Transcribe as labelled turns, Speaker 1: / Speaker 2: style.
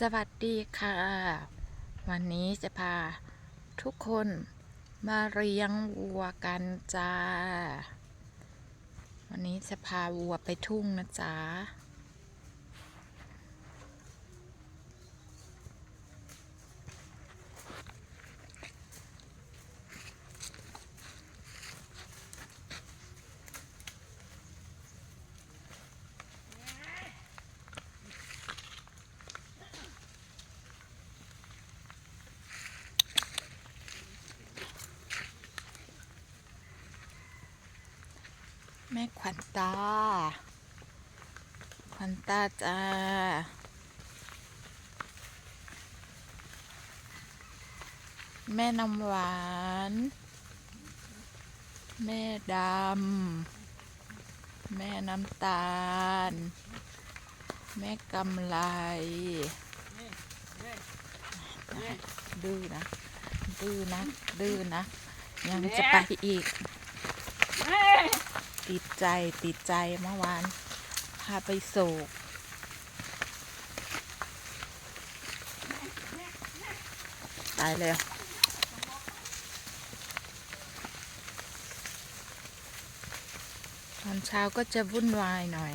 Speaker 1: สวัสดีค่ะ วันนี้จะพาทุกคนมาเลี้ยงวัวกันจ้า วันนี้จะพาวัวไปทุ่งนะจ๊ะ แม่ขวัญตา ขวัญตาจ้าแม่น้ำหวาน แม่ดำ แม่น้ำตาล แม่กำไลดื้อนะ ดื้อนะ ดื้อนะ ยังจะไปอีก ติดใจติดใจเมื่อวาน พาไปโศกตายแล้วตอนเช้าก็จะวุ่นวายหน่อย